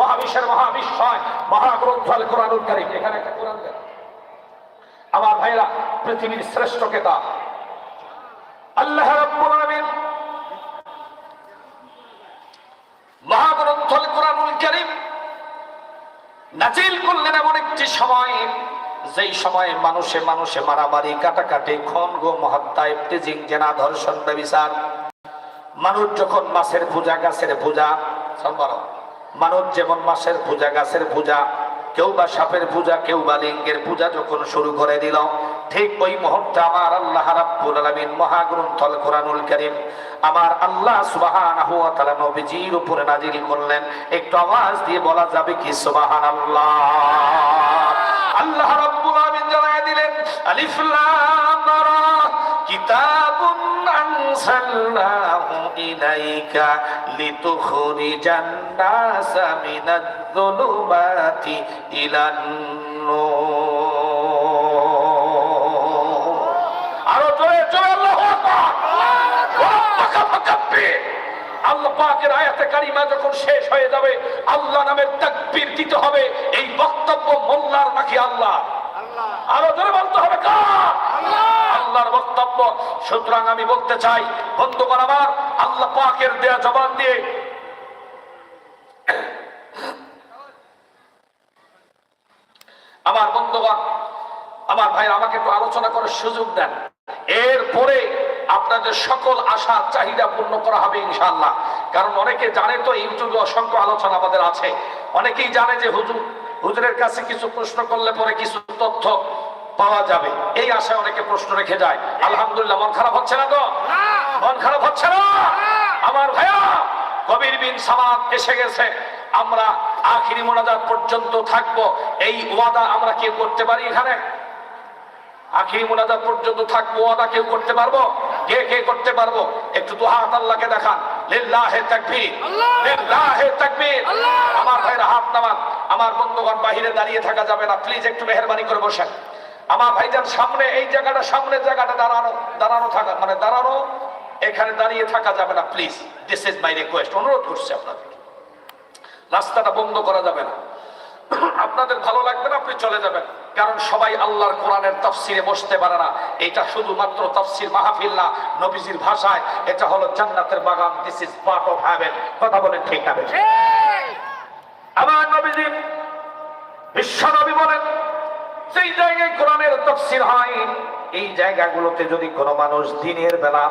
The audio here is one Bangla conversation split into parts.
মহাবিশ্বের মহাবিশ্বয়, মহাগ্রন্থ আল কোরআনুল কারীম। এখানে একটা কোরআন আমার ভাইরা, পৃথিবীর শ্রেষ্ঠ কেতাব। আল্লাহ রাব্বুল আলামিন মহাগ্রন্থ কোরআনুল নাজিল করলেন এমন একটি সময়, যেই সময়ে মানুষে মানুষে মারামারি, কাটাকাটি খুন গো হত্যা ইফতিজিং, জেনা, ধর্ষণ, ব্যবিচার। মানুষ যখন মাছের পূজা, গাছের পূজা সম্বর মানুষ যেমন মাছের পূজা, গাছের পূজা, কেউ বা সাপের পূজা, কেউ বা লিঙ্গের পূজা যখন শুরু করে দিল, ঠিক ওই মুহূর্তে আমার আল্লাহ রাব্বুল আলামিন মহাগ্রন্থ আল কোরআনুল কারীম আমার আল্লাহ সুবহানাহু ওয়া তাআলা নবীজির উপরে নাজিল করলেন। একটু আওয়াজ দিয়ে বলা যাবে কি সুবহানাল্লাহ? আল্লাহ রাব্বুল আলামিন জানায় দিলেন, আলিফ লাম মিনাজ-যুলুমাতি ইলান নূর। আরও জোরে জোরে আল্লাহু আকবার। আল্লাহ পাকের আয়াতে কারিমা যখন শেষ হয়ে যাবে আল্লাহ নামের তাকবীর দিতে হবে। এই বক্তব্য মোল্লার নাকি আল্লাহ? আরও জোরে বলতে হবে কার? আল্লাহর বক্তব্য সুতরাং আমি বলতে চাই, বন্ধুগণ আমার, আল্লাহ পাকের দেয়া জবান দিয়ে আমার বন্ধুগণ, আমার ভাই আমাকে একটু আলোচনা করার সুযোগ দেন। এরপরে আপনাদের সকল আশা, চাহিদা পূর্ণ করা হবে ইনশাল্লাহ কারণ অনেকে জানে তো ইউটিউবে অসংখ্য আলোচনা আমাদের আছে। অনেকেই জানে যে হুজুর, হুজুরের কাছে কিছু প্রশ্ন করলে পরে কিছু তথ্য পাওয়া যাবে। এই আশায় অনেকে প্রশ্ন রেখে যায় আলহামদুলিল্লাহ মন খারাপ হচ্ছে না তো মন খারাপ হচ্ছে না? আমার ভাইয়া কবির বিন সামাদ এসে গেছে। আমরা আখিরি মোনাজাত পর্যন্ত থাকব। এই ওয়াদা আমরা কেউ করতে পারি এখানে? আখিরি মোনাজাত পর্যন্ত থাকব ওয়াদা কেউ করতে পারব? কে কে করতে পারব? একটু তো হাত আল্লাহকে দেখান। লিল্লাহে তাকবীর। লিল্লাহে তাকবীর। আমার ভাইরা হাত নামান আমার বন্ধুগণ বাহিরে দাঁড়িয়ে থাকা যাবে না। প্লিজ একটু মেহরবানি করে বসেন। আমার ভাইজান সামনে এই জায়গাটা সামনে জায়গাটা দাঁড়ানো দাঁড়ানো থাকা মানে দাঁড়ানো এখানে দাঁড়িয়ে থাকা যাবে না please this is my request অনুরোধ করছি আপনাদের রাস্তাটা বন্ধ করা যাবে না। আপনাদের ভালো লাগবে না আপনি চলে যাবেন। কারণ সবাই আল্লাহর কোরআনের তাফসিরে বসতে পারে না। এটা শুধুমাত্র তাফসির মাহফিল না নবীজির ভাষায় এটা হলো জান্নাতের বাগান this is part of heaven কথা বলেন ঠিক হবে আমার নবীজি বিশ্ব নবী বলেন সেই জায়গায় কোরআনের তফসির হয়। এই জায়গাগুলোতে যদি কোনো মানুষ দিনের বেলা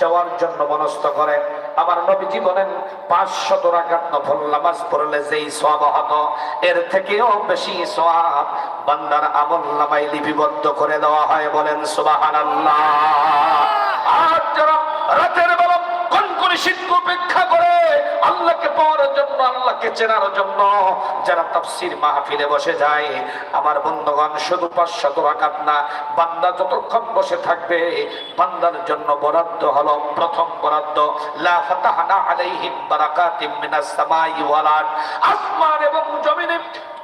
যাওয়ার জন্য মনস্থ করে, আমার নবীজি বলেন, পাঁচশত রাকাত নফল নামাজ পড়লে যেই সওয়াব হতো, এর থেকেও বেশি সওয়াব বান্দার আমল নামায় লিপিবদ্ধ করে দেওয়া হয় বলেন সুবহানাল্লাহ। আর যারা রাতের বেলা কনকনে শীত উপেক্ষা আল্লাহকে পাওয়ার জন্য, আল্লাহকে চেনার জন্য যারা তাফসির মাহফিলে বসে যায়। আমার বন্ধুগণ, শুধু পাঁচশত রাকাত না, বান্দা যতক্ষণ বসে থাকবে, বান্দার জন্য বরাদ্দ হলো প্রথম বরাদ্দ। লা ফাতাহনা আলাইহিম বারাকাতিম মিনাস সামাই ওয়াল আরদ। আসমান এবং জমিনে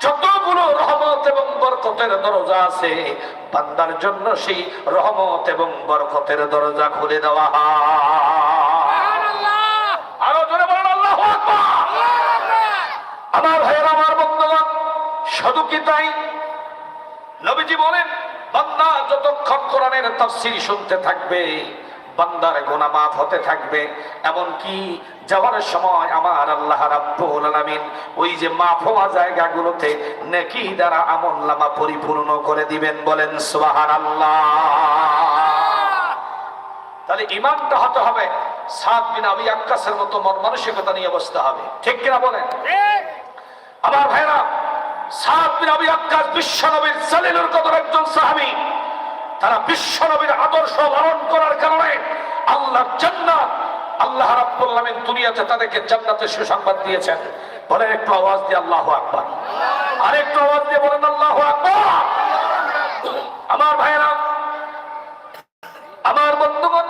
যতগুলো রহমত এবং বরকতের দরজা আছে, বান্দার জন্য সেই রহমত এবং বরকতের দরজা খুলে দেওয়া হয় আরও জোরে বলেন আল্লাহু আকবার আমার ভাইয়ের আমার বন্ধুগণ শুধু কি তাই নবীজি বলেন বান্দা যতক্ষণ কোরআনের তাফসীর শুনতে থাকবে বান্দার গোনা মাফ হতে থাকবে এমন কি যাওয়ার সময় আমার আল্লাহ রাব্বুল আলামিন ওই যে মাফ হওয়া জায়গাগুলোতে নেকি দ্বারা আমল নামা পরিপূর্ণ করে দিবেন বলেন সুবহানাল্লাহ। তাহলে ইমানটা হতে হবে সাত বিন আবি আক্কাসের মতো মন মানসিকতা নিয়ে বসতে হবে। ঠিক কিনা বলেন? আমার ভাইরা আমার বন্ধুগণ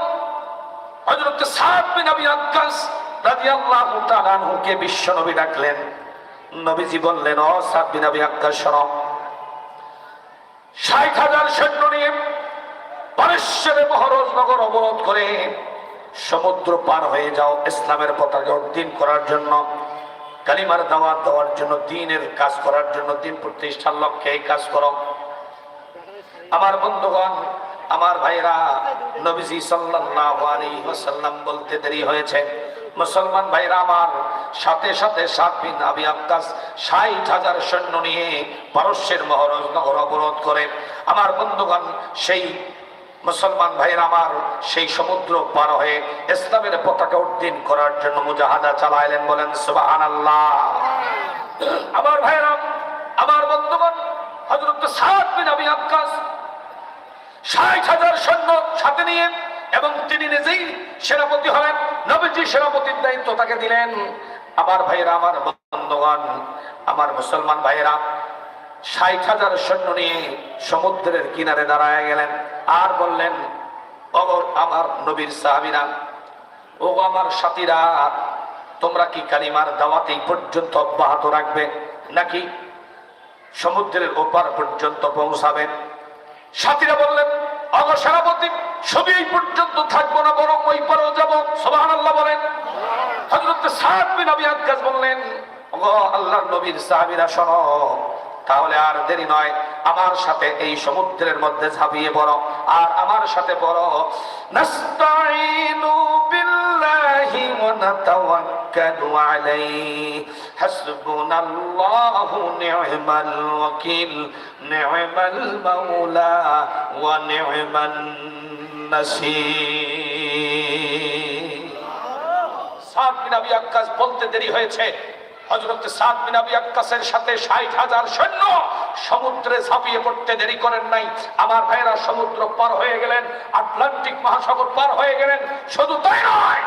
হযরত সাদ বিন আবি আক্কাস রাদিয়াল্লাহু তাআলা আনহুকে বিশ্ব নবী ডাকলেন। নবীজি বললেন, ও সাদ বিন আবি আক্কাস ষাট হাজার সৈন্য নিয়ে পারেশ্বরের মহারজ নগর অবরোধ করে সমুদ্র পার হয়ে যাও ইসলামের পতাকা উদ্দিন করার জন্য, কালিমার দাওয়াত দেওয়ার জন্য, দিনের কাজ করার জন্য, দিন প্রতিষ্ঠার লক্ষ্যে এই কাজ করো। আমার বন্ধুগণ, আমার ভাইরা নবীজি সাল্লাল্লাহু আলাইহি ওয়াসাল্লাম বলতে দেরি হয়েছে। মুসলমান ভাইরা আমার, সাথে সাথে সাত বিন আবি আক্কাস ষাট হাজার সৈন্য নিয়ে পারস্যের মহরজ নগর অবরোধ করে। আমার বন্ধুগণ, সেই মুসলমান ভাইরা আমার, সেই সমুদ্র পার হয়ে ইসলামের পতাকা উদ্দিন করার জন্য মুজাহাদা চালাইলেন বলেন, সুবহানাল্লাহ। আমার ভাইরা, আমার বন্ধুগণ, হযরত সাদ বিন আবি আক্কাস ষাট হাজার সৈন্য সাথে নিয়ে এবং তিনি নিজেই সেনাপতি হলেন, নবীজি সেনাপতির দায়িত্ব তাকে দিলেন। আমার ভাইয়েরা, আমার বন্ধুগণ, আমার মুসলমান ভাইয়েরা, ষাট হাজার সৈন্য নিয়ে সমুদ্রের কিনারে দাঁড়ায় গেলেন আর বললেন আমার নবীর সাহাবিরা, ও আমার সাথীরা, তোমরা কি কালিমার দাওয়াত পর্যন্ত অব্যাহত রাখবে নাকি সমুদ্রের ওপার পর্যন্ত পৌঁছাবেন সাথীরা বললেন আমার সেনাপতি শুধু এই পর্যন্ত থাকব না, বরং ওই পরেও যাব। সোবাহান আল্লাহ বলেন হজরত আক্কাস বললেন, ওগো আল্লাহর নবীর সাহাবীরা, শোনো, তাহলে আর দেরি নয়। আমার সাথে এই সমুদ্রের মধ্যে ঝাঁপিয়ে পড়ো, আর আমার সাথে পড়ো। বিল্লাহি ওয়া বলতে দেরি হয়েছে। হজরত সাদ বিন আবি আক্কাসের সাথে ষাট হাজার সৈন্য সমুদ্রে ঝাঁপিয়ে পড়তে দেরি করেন নাই। আমার ভাইরা সমুদ্র পার হয়ে গেলেন, আটলান্টিক মহাসাগর পার হয়ে গেলেন, শুধু তাই নয়,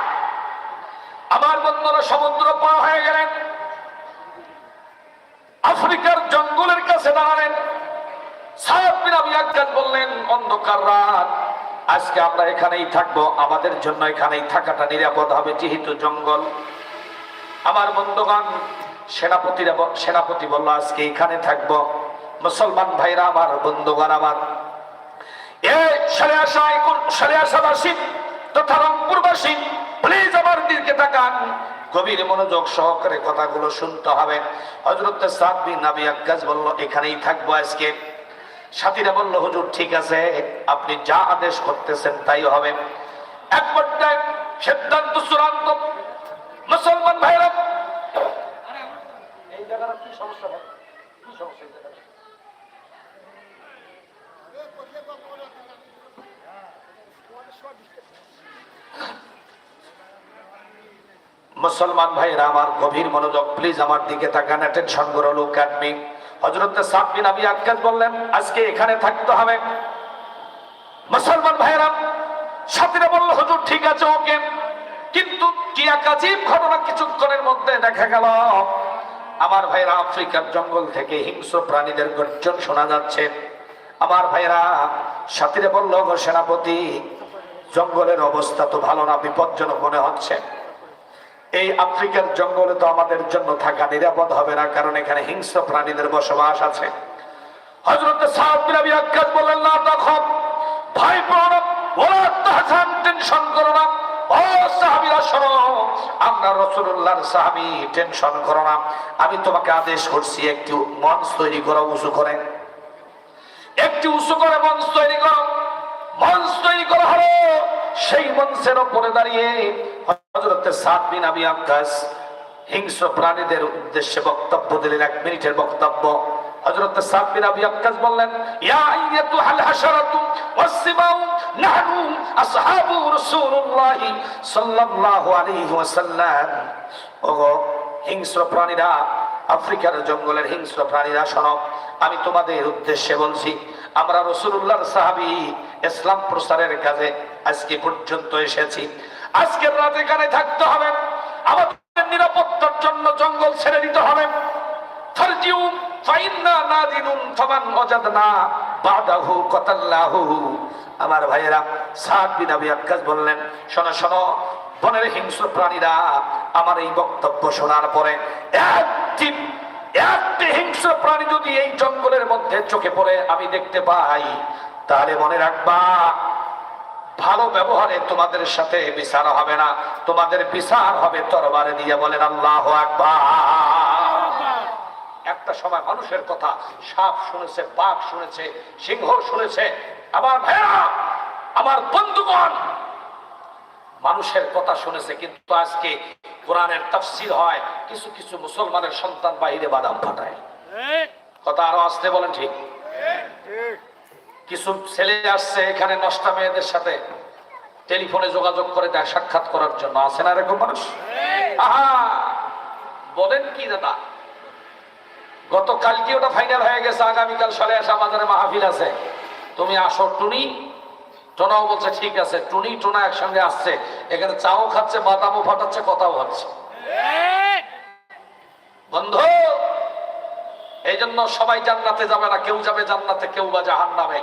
আমার বন্ধুরা সমুদ্র পার হয়ে গেলেন। আফ্রিকার জঙ্গলের কাছে দাঁড়ালেন। সাদ বিন আবি বললেন, অন্ধকার রাত আজকে আমরা এখানেই থাকব। আমাদের জন্য এখানেই থাকাটা নিরাপদ হবে, যেহেতু জঙ্গল। আমার বন্ধুগণ, সেনাপতিরা সেনাপতি বলল, আজকে এখানে থাকব। মুসলমান ভাইরা আমার, বন্ধুগণ আমার। তথা গভীর মনোযোগ সহকারে কথাগুলো শুনতে হবে। বলল, এখানেই থাকব আজকে। সাথীরা বলল, হুজুর, ঠিক আছে, আপনি যা আদেশ করতেছেন তাই হবে। এক পর্যায়ে সিদ্ধান্ত, চূড়ান্ত, মুসলমান ভাইরা মুসলমান ভাইরা, আমার গভীর মনোযোগ, প্লিজ আমার দিকে তাকান, অ্যাটেনশন করো, লুক অ্যাট মি হযরত সাদ বিন আবি আক্কাস বললেন, আজকে এখানে থাকতে হবে। মুসলমান ভাইরা সাথীরা বলল, হুজুর, ঠিক আছে, ওকে। কিন্তু কি এক আজীব ঘটনা কিছুক্ষণের মধ্যে দেখা গেল, আমার ভাইরা আফ্রিকার জঙ্গল থেকে হিংস্র প্রাণীদের গর্জন শোনা যাচ্ছে। আমার ভাইরা সাথীরা বলল সেনাপতি, জঙ্গলের অবস্থা তো ভালো না, বিপজ্জনক মনে হচ্ছে। এই আফ্রিকার জঙ্গলে তো আমাদের জন্য থাকা নিরাপদ হবে না, কারণ এখানে হিংস্র প্রাণীদের বসবাস আছে। হজরত টেনশন টেনশন আমি তোমাকে আদেশ করছি, একটু মঞ্চ তৈরি করো, উঁচু করে। একটি উঁচু করে মঞ্চ তৈরি করো। মঞ্চ তৈরি করা হলো, সেই মঞ্চের উপরে দাঁড়িয়ে হযরত সাদ বিন আবি হিংস্র প্রাণীদের উদ্দেশ্যে বক্তব্য দিলেন, এক মিনিটের বক্তব্য। বললেন হিংস্র প্রাণীরা, আফ্রিকার জঙ্গলের হিংস্র প্রাণীরা, শোনো, আমি তোমাদের উদ্দেশ্যে বলছি, আমরা রসুল্লাহর সাহাবি ইসলাম প্রসারের কাজে আজকে পর্যন্ত এসেছি। আজকের রাত এখানে থাকতে হবে। আমাদের নিরাপত্তার জন্য জঙ্গল ছেড়ে দিতে হবে। আমার ভাইয়েরা, সাদ বিন আবি আক্কাস বললেন, শোনো শোনো, বনের হিংস্র প্রাণীরা আমার এই বক্তব্য শোনার পরে একটি একটি হিংস্র প্রাণী যদি এই জঙ্গলের মধ্যে চোখে পড়ে আমি দেখতে পাই, তাহলে মনে রাখবা ভালো ব্যবহারে তোমাদের সাথে বিচার হবে না। তোমাদের বিচার হবে তরবারে দিয়ে বলেন আল্লাহ আকবার। সময় মানুষের কথা সাপ শুনেছে বাঘ শুনেছে সিংহ শুনেছে। আমার ভাইয়া আমার বন্ধুগণ মানুষের কথা শুনেছে কিন্তু আজকে কোরআনের তাফসির হয় কিছু কিছু মুসলমানের সন্তান বাহিরে বাদাম ফাটায়। কথা আরও আসতে বলেন ঠিক। কিছু ছেলে আসছে এখানে নষ্টা মেয়েদের সাথে, টেলিফোনে যোগাযোগ করে দেয় সাক্ষাৎ করার জন্য। আছে না এরকম মানুষ? আহা! বলেন কি দাদা? গতকালকে ওটা ফাইনাল হয়ে গেছে, আগামীকাল সালে আসা বাজারে মাহফিল আছে। তুমি আসো, টুনি। টোনাও বলছে, ঠিক আছে। টুনি, টোনা একসঙ্গে আসছে। এখানে চাও খাচ্ছে, বাদামও ফাটাচ্ছে, কথাও হচ্ছে। বন্ধু! এই জন্য সবাই জান্নাতে যাবে না, কেউ যাবে জান্নাতে, কেউ বা জাহান নামে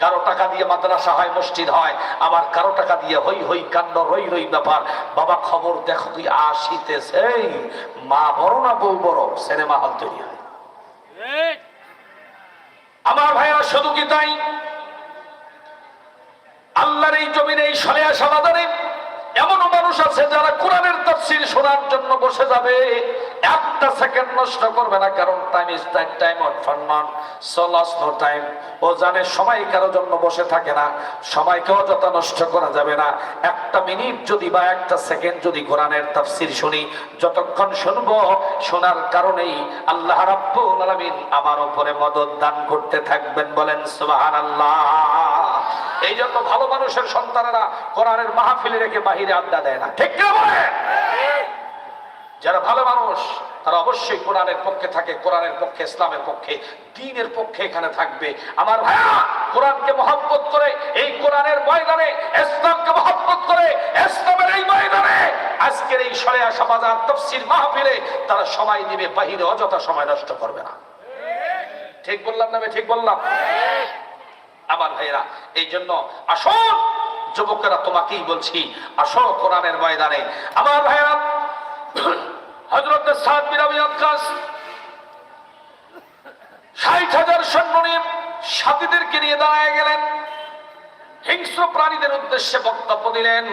কারও টাকা দিয়ে মাদ্রাসা হয়, মসজিদ হয়, আবার কারও টাকা দিয়ে হই হই কাণ্ড, রই রই ব্যাপার। বাবা, খবর দেখো তুই আসিতেছে? মা বড় না বউ বড়? সিনেমা হল তৈরি হয়। আমার ভাইয়া, শুধু কি তাই? আল্লাহর এই জমিনে, এই সলে বাজারে এমনও মানুষ আছে যারা কোরআনের তফসিল শোনার জন্য বসে যাবে। একটা সেকেন্ড নষ্ট করবে না, কারণ time is that time on fun not so loss no time ও জানে সময় কারও জন্য বসে থাকে না সময়কেও যত নষ্ট করা যাবে না। একটা মিনিট যদি বা একটা সেকেন্ড যদি কোরআনের তাফসির শুনি, যতক্ষণ শুনব, শোনার কারণেই আল্লাহ রাব্বুল আলামিন আমার উপরে মদত দান করতে থাকবেন বলেন সুবহানাল্লাহ। এই জন্য ভালো মানুষের সন্তানেরা কোরআনের মাহফিলে রেখে বাহিরে আড্ডা দেয় না। ঠিক যারা ভালো মানুষ, তারা অবশ্যই কোরআনের পক্ষে থাকে, কোরআনের পক্ষে, ইসলামের পক্ষে, দিনের পক্ষে এখানে থাকবে। আমার ভাইয়া, কোরআনকে মহব্বত করে এই কোরআনের ময়দানে, ইসলামকে মহব্বত করে ইসলামের এই ময়দানে, আজকের এই সরে আসা বাজার তফসিল মাহফিলে তারা সময় দিবে, বাহিরে অযথা সময় নষ্ট করবে না। ঠিক বললাম না ঠিক বললাম? আমার ভাইরা এই জন্য আসল যুবকেরা তোমাকেই বলছি, আসো কোরআনের ময়দানে। আমার ভাইরা হজরত সাদ ষাট হাজার সৈন্য নিয়ে সাথীদেরকে নিয়ে দাঁড়ায় গেলেন। হিংস্র প্রাণীদের উদ্দেশ্যে বক্তব্য দিলেন।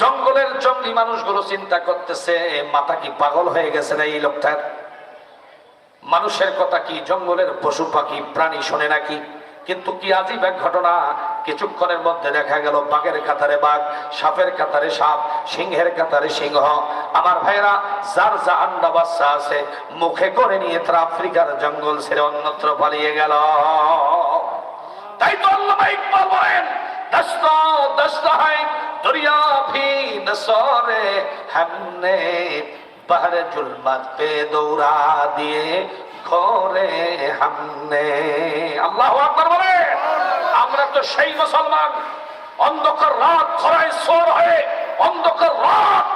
জঙ্গলের জঙ্গলি মানুষগুলো চিন্তা করতেছে, মাথা কি পাগল হয়ে গেছে না এই লোকটার? মানুষের কথা কি, জঙ্গলের পশু পাখি, প্রাণী শোনে নাকি? কিন্তু কি আজীব এক ঘটনা কিছুক্ষণের মধ্যে দেখা গেল বাঘের কাতারে বাঘ সাপের কাতারে সাপ সিংহের কাতারে সিংহ আমার ভাইরা যার যা আন্ডা বাচ্চা আছে মুখে করে নিয়ে তারা আফ্রিকার জঙ্গল ছেড়ে অন্যত্র পালিয়ে গেল তাই তো আল্লাহ ইকবাল বলেন দস্ত দস্ত হয় দরিয়া ভি নসরে हमने बहर जुल्मत पे दौड़ा दिए ঘরে হামনে। আল্লাহ আকবার বলে, আমরা তো সেই মুসলমান, অন্ধকার রাত খরায় সোর হয়ে, অন্ধকার রাত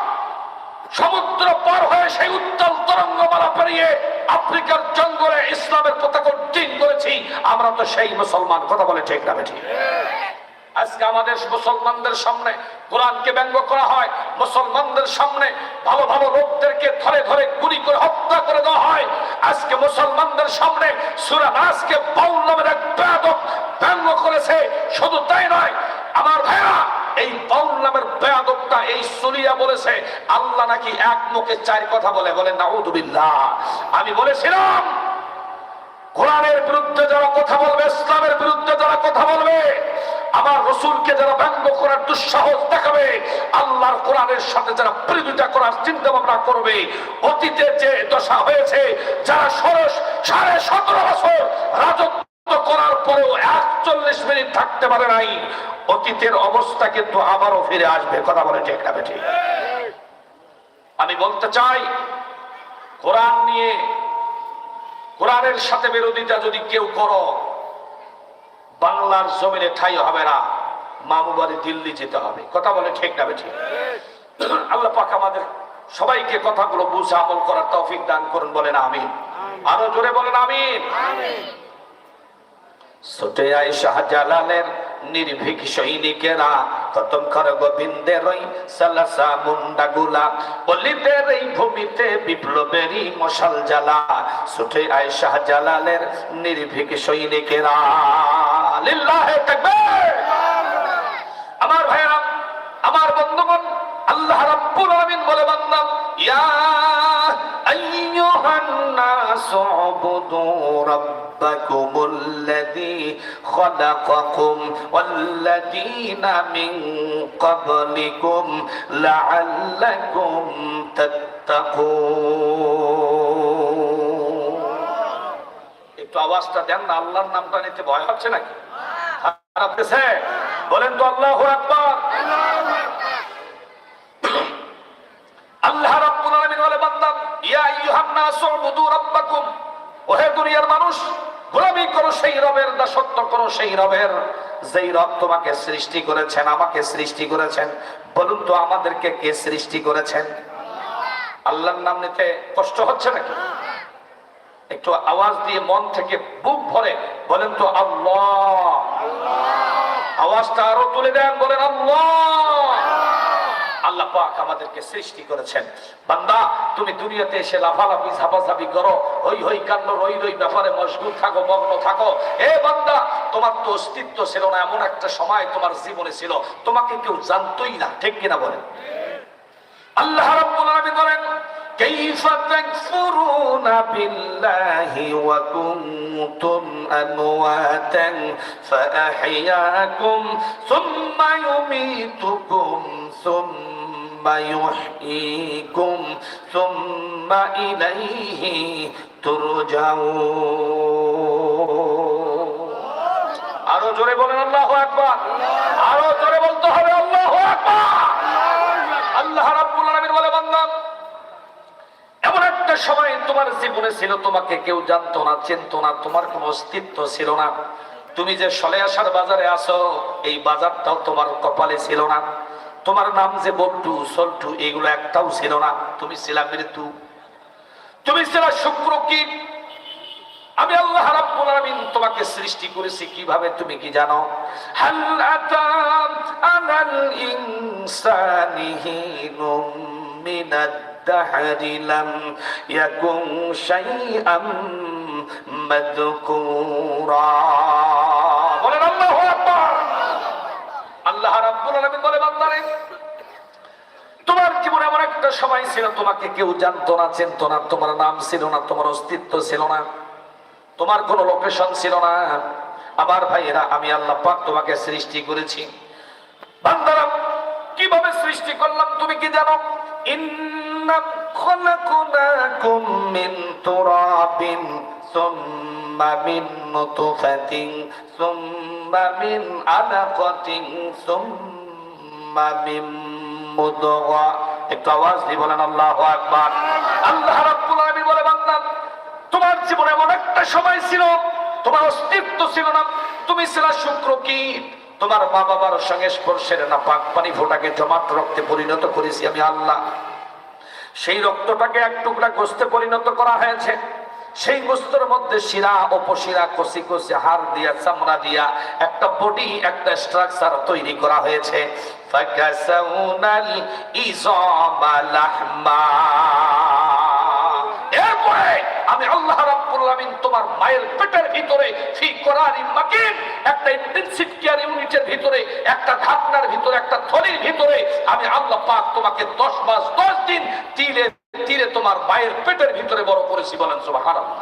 সমুদ্র পার হয়ে সেই উত্তাল তরঙ্গমালা পেরিয়ে আফ্রিকার জঙ্গলে ইসলামের পতাকা করেছি। আমরা তো সেই মুসলমান, কথা বলে ঠিক না আজকে আমাদের মুসলমানদের সামনে কোরআনকে ব্যঙ্গ করা হয়, মুসলমানদের সামনে ভালো ভালো লোকদেরকে ধরে ধরে গুলি করে হত্যা করে দেওয়া হয়। আজকে মুসলমানদের সামনে সুরা নাসকে বাউল নামের এক বেয়াদব ব্যঙ্গ করেছে। শুধু তাই নয়, আমার ভাইরা, এই বাউল নামের বেয়াদবটা এই সুরিয়া বলেছে, আল্লাহ নাকি এক মুখে চার কথা বলে বলে নাউদুবিল্লাহ আমি বলেছিলাম, কোরআনের বিরুদ্ধে যারা কথা বলবে, ইসলামের বিরুদ্ধে যারা কথা বলবে আমার রসুলকে যারা ব্যঙ্গ করার দুঃসাহস দেখাবে, আল্লাহর কোরআনের সাথে যারা বিরোধিতা করার চিন্তা ভাবনা করবে, অতীতে যে দশা হয়েছে, যারা সরস সাড়ে সতেরো বছর রাজত্ব করার পরেও একচল্লিশ মিনিট থাকতে পারে নাই, অতীতের অবস্থা কিন্তু আবারও ফিরে আসবে, কথা বলে ঠিক না বেঠিক আমি বলতে চাই, কোরআন নিয়ে, কোরআনের সাথে বিরোধিতা যদি কেউ করো বাংলার জমিনে ঠাই হবে না। মামু বাড়ি দিল্লি যেতে হবে। কথা বলে ঠিক না ঠিক আল্লাহ পাক আমাদের সবাইকে কথাগুলো বুঝে আমল করার তৌফিক দান করুন বলেন আমিন। আরও জোরে বলেন আমিন। ছুটে আয় শাহজালালের নির্ভীক সৈনিকেরা খতম কর গোবিন্দের সালাসা মুন্ডা গুলা। বলিদের এই ভূমিতে বিপ্লবেরই মশাল জ্বালা। ছুটে আয় শাহজালালের নির্ভীক সৈনিকেরা লিল্লাহে তাকবীর। আমার ভাইরা আমার বন্ধুগণ, আল্লাহ রাব্বুল আলামিন বলে, বান্দা, ইয়া আইয়ুহান নাস উবুদু রাব্বাকুমুল্লাযী খালাকাকুম ওয়াল্লাযীনা মিন ক্বাবলিকুম লাআল্লাকুম তাত্তাকুন। একটু আওয়াজটা দেন না, আল্লাহর নামটা নিতে ভয় হচ্ছে নাকি? গেছে বলেন তো আল্লাহ আল্লাহ সেই রবের রব তোমাকে সৃষ্টি করেছেন, আমাকে সৃষ্টি করেছেন, বলুন তো আমাদেরকে কে সৃষ্টি করেছেন? আল্লাহর নাম নিতে কষ্ট হচ্ছে নাকি? একটু আওয়াজ দিয়ে মন থেকে বুক ভরে, বলেন তো আল্লাহ। আওয়াজটা আরও তুলে দেন, বলেন আল্লাহ। আল্লাহ পাক আমাদেরকে সৃষ্টি করেছেন। বান্দা, তুমি দুনিয়াতে এসে লাফালাফি, ঝাপাঝাপি করো হই হই কান্ড রই রই ব্যাপারে থাকো, মগ্ন থাকো। এ বান্দা, তোমার তো অস্তিত্ব ছিল না, এমন একটা সময় তোমার জীবনে ছিল। তোমাকে কেউ জানতোই না, ঠিক কিনা বলেন? আল্লাহ আলামিন বলেন كيف تكفرون بالله وكنتم أمواتا فأحياكم ثم يميتكم ثم يحييكم ثم إليه ترجعون আরো জোরে বলেন আল্লাহ আকবার আরো জোরে বলতে হবে আল্লাহ আকবার একটা সময় তোমার জীবনে ছিল, তোমাকে কেউ জানতো না, চিনতো না, তোমার কোনো অস্তিত্ব ছিল না। তুমি যে সলে আসার বাজারে আসো এই বাজারটাও তোমার কপালে ছিল না। তোমার নাম যে বল্টু সল্টু এগুলো একটাও ছিল না। তুমি ছিলা মৃত্যু। তুমি ছিলা শুক্র কীট। আমি আল্লাহ রাব্বুল তোমাকে সৃষ্টি করেছি, কীভাবে তুমি কি জানো? হাল আতা আলাল ইনসানি হিনুম মিনাদ লাম ইয়াকুন শাইআম মাযকুরা বলেন আল্লাহু আকবার। আল্লাহ রাব্বুল আলামিন বলে বান্দারে তোমার জীবনে এমন একটা সময় ছিল, তোমাকে কেউ জানতো না, চিনতো না, তোমার নাম ছিল না, তোমার অস্তিত্ব ছিল না, তোমার কোনো লোকেশন ছিল না। আমার ভাইয়েরা, আমি আল্লাহ পাক তোমাকে সৃষ্টি করেছি। বান্দারা, কীভাবে সৃষ্টি করলাম তুমি কি জানো? মুদগা একটু আওয়াজ দিয়ে বলেন, আল্লাহু আকবার। আল্লাহ রাব্বুল আলামিন বলে, বান্দা, তোমার জীবনে এমন একটা সময় ছিল, তোমার অস্তিত্ব ছিল না। তুমি ছিল শুক্র কীট তোমার মা বাবার সঙ্গে স্পর্শের না, পাক পানি ফোটাকে জমাট রক্তে পরিণত করেছি আমি, আল্লাহ। সেই রক্তটাকে এক টুকরা গোস্তে পরিণত করা হয়েছে। সেই গোস্তর মধ্যে শিরা অপশিরা কষি কষি, হাড় দিয়া, চামড়া দিয়া একটা বডি, একটা স্ট্রাকচার তৈরি করা হয়েছে। এরপরে আমি আল্লাহ রাব্বুল তোমার মায়ের পেটের ভিতরে ফি কোরআনিন মাকিন, একটা ইন্টেনসিভ কেয়ার ইউনিটের ভিতরে, একটা ঢাকনার ভিতরে, একটা থলির ভিতরে আমি আল্লাহ পাক তোমাকে 10 মাস 10 দিন তিলে তিলে তোমার মায়ের পেটের ভিতরে বড় করেছি বলেন সুবহানাল্লাহ।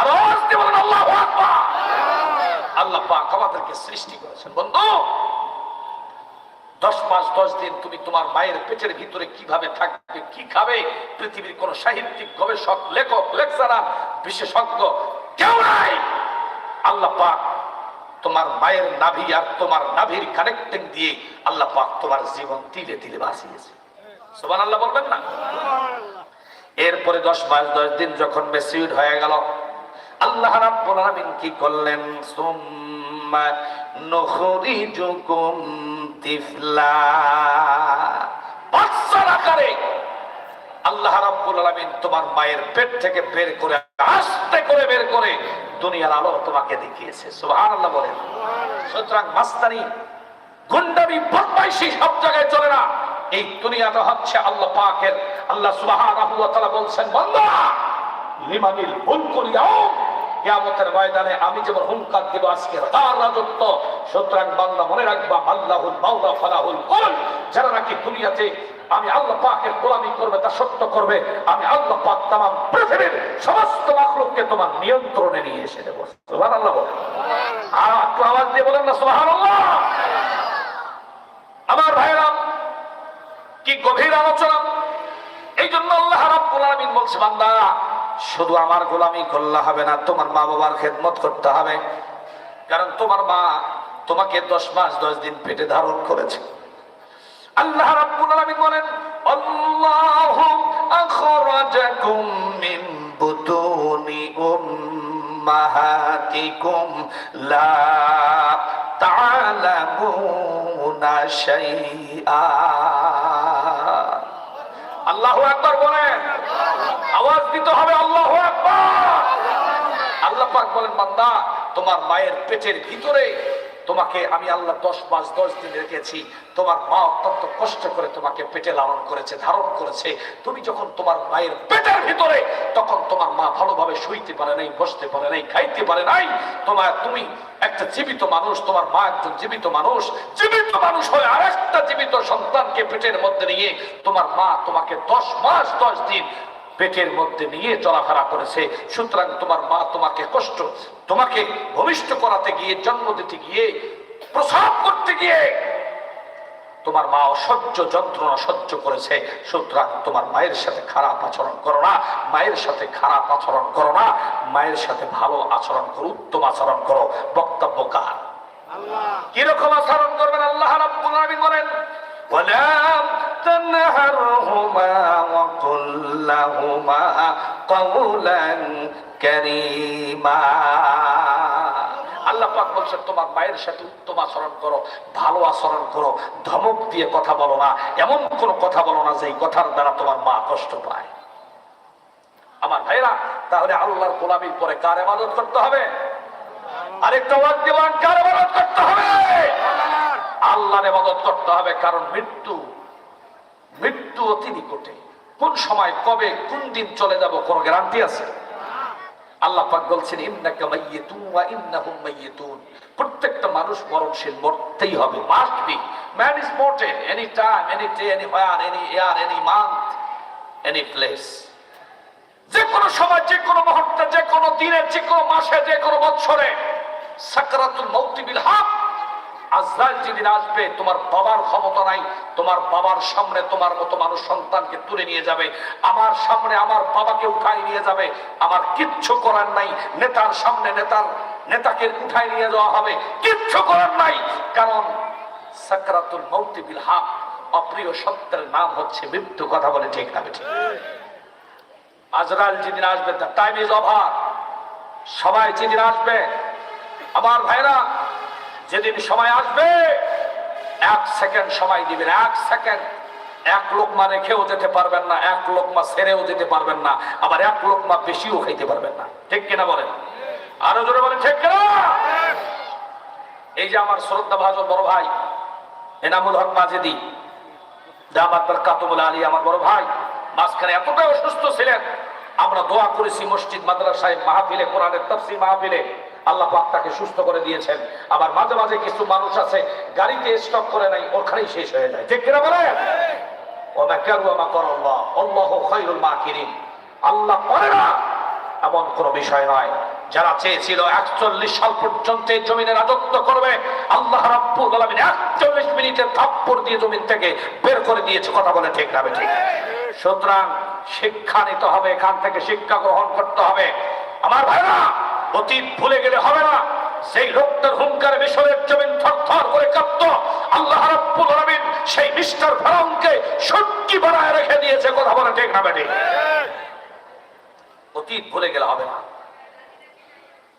আর আওয়াজ দিয়ে বলেন আল্লাহু আকবার। আল্লাহ পাক আমাদেরকে সৃষ্টি করেছেন। বন্ধু দশ মাস, দশ দিন তুমি তোমার মায়ের পেটের ভিতরে কীভাবে থাকবে, কি খাবে, পৃথিবীর কোন সাহিত্যিক, গবেষক, লেখক, লেকচারার, বিশেষজ্ঞ কেউ নাই। আল্লাহ পাক তোমার মায়ের নাভি আর তোমার নাভির কানেক্টিং দিয়ে আল্লাহ পাক তোমার জীবন তিলে তিলে বাঁচিয়েছে। সোমান আল্লাহ বলবেন না? এরপরে দশ মাস, দশ দিন যখন মেসিউড হয়ে গেল, আল্লাহ রাব্বুল আলামিন কি করলেন? সুম্মা নুখরিজুকুম তিফলা। বাচ্চার আকারে আল্লাহ রাব্বুল আলামিন তোমার মায়ের পেট থেকে বের করে আস্তে করে বের করে দুনিয়ার আলো তোমাকে দেখিয়েছে। সুবহানাল্লাহ বলেন। সুতরাং মাস্তানি গুন্ডামি বদমাইশি সব জায়গায় চলে না। এই দুনিয়াটা হচ্ছে আল্লাহ পাকের। আল্লাহ সুবহানাহু ওয়া তাআলা বলছেন বান্দা লিমানিল মুলকু ইয়াউম। কিয়ামতের ময়দানে আমি যেমন হুঙ্কার দেব আজকে তার রাজত্ব, সুতরাং বান্দা মনে রাখবা আল্লাহুল মাওলা ফালাহুল কুল যারা নাকি দুনিয়াতে আমি আল্লাহ পাকের গোলামি করবে, তা সত্য করবে, আমি আল্লাহ পাক তাম পৃথিবীর সমস্ত মাখলুককে তোমার নিয়ন্ত্রণে নিয়ে এসে দেবো। সুবহানাল্লাহ বলেন। আর একটু আওয়াজ দিয়ে বলেন না, সুবহানাল্লাহ। আমার ভাইরা কি গভীর আলোচনা। এই জন্য আল্লাহ রাব্বুল আলামিন বলছে, বান্দা শুধু আমার গোলামি করলে হবে না, তোমার মা বাবার খেদমত করতে হবে। কারণ তোমার মা তোমাকে দশ মাস, দশ দিন পেটে ধারণ করেছে। আল্লাহ রাব্বুল আলামিন বলেন, আল্লাহু আখরাজাকুম মিন বুতুনি উম্মাহাতিকুম লা তা'লামুনা শাইআ। আল্লাহু আকবার বলেন। আওয়াজ দিতে হবে আল্লাহু আল্লাহ পাক বলেন, বান্দা, তোমার মায়ের পেটের ভিতরে তোমাকে আমি আল্লাহ দশ মাস দশ দিন রেখেছি। তোমার মা অত্যন্ত কষ্ট করে তোমাকে পেটে লালন করেছে, ধারণ করেছে। তুমি যখন তোমার মায়ের পেটের ভিতরে, তখন তোমার মা ভালোভাবে শুইতে পারে নাই, বসতে পারে নাই, খাইতে পারে নাই। তোমার, তুমি একটা জীবিত মানুষ, তোমার মা একজন জীবিত মানুষ। জীবিত মানুষ হয়ে আরেকটা জীবিত সন্তানকে পেটের মধ্যে নিয়ে তোমার মা তোমাকে দশ মাস দশ দিন পেটের মধ্যে নিয়ে চলাফেরা করেছে। সুতরাং তোমার মা তোমাকে কষ্ট তোমাকে ভূমিষ্ঠ করাতে গিয়ে জন্ম দিতে গিয়ে প্রসাব করতে গিয়ে তোমার মা অসহ্য যন্ত্রণা সহ্য করেছে। সুতরাং তোমার মায়ের সাথে খারাপ আচরণ করো না মায়ের সাথে খারাপ আচরণ করো না মায়ের সাথে ভালো আচরণ করো উত্তম আচরণ করো। বক্তব্য কার? কীরকম আচরণ করবেন? আল্লাহ রাব্বুল আলামিন বলেন ولا تنهرهما وقل لهما قولا كريما আল্লাহ পাক বলছেন তোমার মায়ের সাথে উত্তম আচরণ করো ভালো আচরণ করো ধমক দিয়ে কথা বলো না এমন কোন কথা বলো না যে এই কথার দ্বারা তোমার মা কষ্ট পায় আমার ভাইরা তাহলে আল্লাহর গোলামির পরে কার ইবাদত করতে হবে আরেকটা ওয়াজ দিবান কার ইবাদত করতে হবে আল্লাহর ইবাদত করতে হবে, কারণ মৃত্যু মৃত্যু অতি নিকটে। কোন সময়, কবে, কোন দিন চলে যাব, কোন গ্যারান্টি আছে? আল্লাহ পাক বলছেন, ইন্নাকা মাইয়িতুন ওয়া ইন্নাহুম মাইয়িতুন। প্রত্যেকটা মানুষ মরণশীল, মরতেই হবে। Must be man is mortal any time any day anywhere any year any month any place যে কোনো সময় যে কোনো মুহূর্তে যে কোনো দিনে যে কোনো মাসে যে কোনো বছরে সাকরাতুল মৌতি বিল হক আজরাইল যেদিন আসবে, তোমার বাবার ক্ষমতা নাই, তোমার বাবার সামনে তোমার মতো মানুষ সন্তানকে তুলে নিয়ে যাবে, আমার সামনে আমার বাবাকে উঠাই নিয়ে যাবে, আমার কিচ্ছু করার নাই, নেতার সামনে নেতার, নেতাকে উঠাই নিয়ে যাওয়া হবে, কিচ্ছু করার নাই, কারণ সাকরাতুল মৌতি বিল হক, অপ্রিয় সত্যের নাম হচ্ছে মৃত্যু কথা বলে ঠিক না ঠিক আজরাইল যেদিন আসবে দ্য টাইম ইজ ওভার সবাই যেদিন আসবে, আমার ভাইরা যেদিন সময় আসবে, এক সেকেন্ড সময় দিবেন, এক সেকেন্ড। এক লোকমা রেখেও যেতে পারবেন না, এক লোকমা সেরেও যেতে পারবেন না, আবার এক লোকমা বেশিও খাইতে পারবেন না। ঠিক কিনা বলেন? আরও জোরে বলেন, ঠিক কিনা? এই যে আমার শ্রদ্ধা ভাজন বড় ভাই, এনামুল হক মাজেদি দামাত বরকাতুল আলী, আমার বড় ভাই, মাঝখানে এতটাই অসুস্থ ছিলেন, আমরা দোয়া করেছি মসজিদ মাদ্রাসায় মাহফিলে, কোরআনের তফসি মাহফিলে। আল্লাহ পাক তাকে সুস্থ করে দিয়েছেন। আবার মাঝে মাঝে কিছু মানুষ আছে, গাড়িতে স্টপ করে নাই, ওখানেই শেষ হয়ে যায়। ঠিক কিনা একচল্লিশ সাল পর্যন্ত রাজত্ব করবে, আল্লাহ থাপ্পড় দিয়ে থেকে বের করে দিয়েছে, কথা বলে ঠিক সুতরাং শিক্ষা নিতে হবে, এখান থেকে শিক্ষা গ্রহণ করতে হবে। আমার ভাইরা অতীত ভুলে গেলে হবে না সেই লোকটার হুঙ্কার মিশরের জমিন থরথর করে কাঁপত আল্লাহ রাব্বুল আলামিন সেই মিস্টার ফেরাউনকে সত্যি বানায় রেখে দিয়েছে কথা বলে ঠিক না বেঠিক অতীত ভুলে গেলে হবে না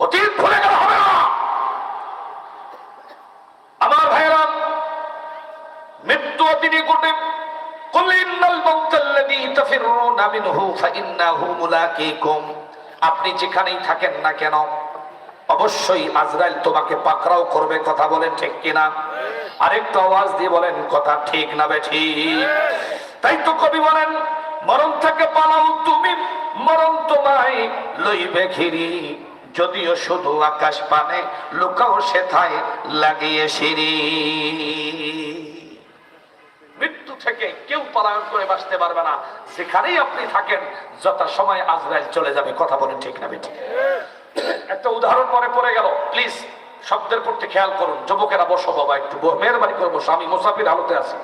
অতীত ভুলে গেলে হবে না আমার ভাইরা মৃত্যু অতি নিকটে قل إن الموت الذي تفرون منه فإنه ملاقيكم আপনি যেখানেই থাকেন না কেন, অবশ্যই আজরাইল তোমাকে পাকড়াও করবে, কথা বলেন ঠিক কিনা? আরেকটা আওয়াজ দিয়ে বলেন, কথা ঠিক না বে ঠিক। তাই তো কবি বলেন, মরণ থেকে পালাও তুমি, মরণ তোমায় লইবে ঘিরি। যদিও শুধু আকাশ পানে, লুকাও সেথায় লাগিয়ে সিঁড়ি। থেকে কেউ পলায়ন করে বাঁচতে পারবে না। যেখানেই আপনি থাকেন যত সময় আজরাইল চলে যাবে। কথা বলেন ঠিক না বেঠিক। একটা উদাহরণ মনে পড়ে গেল। প্লিজ, শব্দের প্রতি খেয়াল করুন। যুবকেরা, বসো বাবা, একটু মেহরবানি করে বসো। আমি মুসাফির হালতে আছি।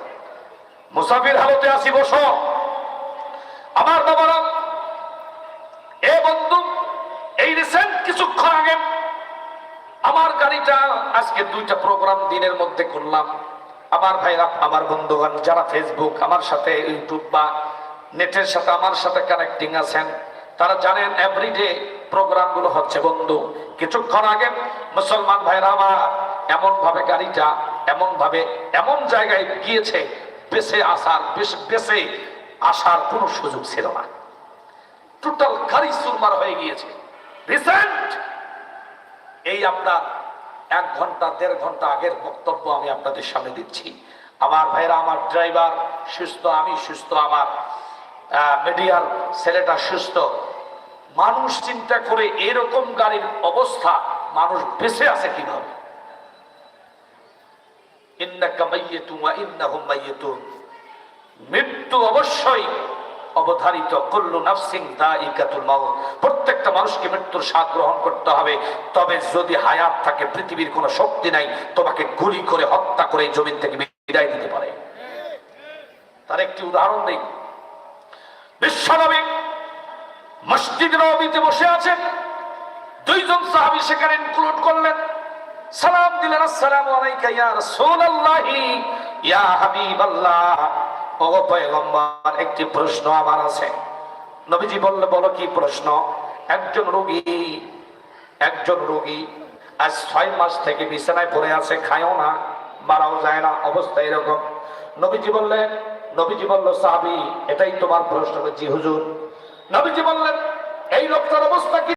মুসাফির হালতে আছি, বসো। আমার বাবারা, এ বন্ধু, এই রিসেন্ট কিছুক্ষণ আগে আমার গাড়িটা আজকে দুইটা প্রোগ্রাম দিনের মধ্যে করলাম আমার ভাইরা, আমার বন্ধুগণ, যারা ফেসবুক আমার সাথে ইউটিউব বা নেটের সাথে আমার সাথে কানেক্টিং আছেন, তারা জানেন এভরিডে প্রোগ্রামগুলো হচ্ছে বন্ধু। কিছুক্ষণ আগে মুসলমান ভাইরা আমার এমন ভাবে গাড়িটা এমন ভাবে এমন জায়গায় গিয়েছে বেছে আসার বেছে আসার কোনো সুযোগ ছিল না। টোটাল গাড়ি সুরমার হয়ে গিয়েছে। রিসেন্ট এই আপনার এক ঘণ্টা, দেড় ঘণ্টা আগের বক্তব্য আমি আপনাদের সামনে দিচ্ছি। আমার ভাইরা, আমার ড্রাইভার, সুস্থ, আমি সুস্থ, আমার মিডিয়ার ছেলেটা সুস্থ। মানুষ চিন্তা করে এরকম গাড়ির অবস্থা মানুষ বেঁচে আছে কীভাবে? মৃত্যু অবশ্যই অবধারিত, কুল্লু নাফসিং দাইকাতুল মাউত। প্রত্যেকটা মানুষকে মৃত্যুর স্বাদ গ্রহণ করতে হবে। তবে যদি হায়াত থাকে, পৃথিবীর কোনো শক্তি নাই, তোমাকে গুলি করে হত্যা করে জমিন থেকে বিদায় দিতে পারে। তার একটি উদাহরণ দেই। বিশ্বনবী মসজিদ নবীতে বসে আছেন। দুইজন সাহাবী সেখানে ইনক্লুড করলেন। সালাম দিলেন, আসসালামু আলাইকা ইয়া রাসূলুল্লাহি, ইয়া হাবিবাল্লাহ। ও পয়গম্বর একটি প্রশ্ন আমার আছে। নবীজি বললে বলো কি প্রশ্ন? একজন রোগী একজন রোগী আজ ছয় মাস থেকে বিছানায় পড়ে আছে, খায়ও না, মারাও যায় না, অবস্থা এরকম। নবীজি বললেন, নবীজি বলল, সাহাবি, এটাই তোমার প্রশ্ন জি হুজুর। নবীজি বললেন, এই লোকটার অবস্থা কি?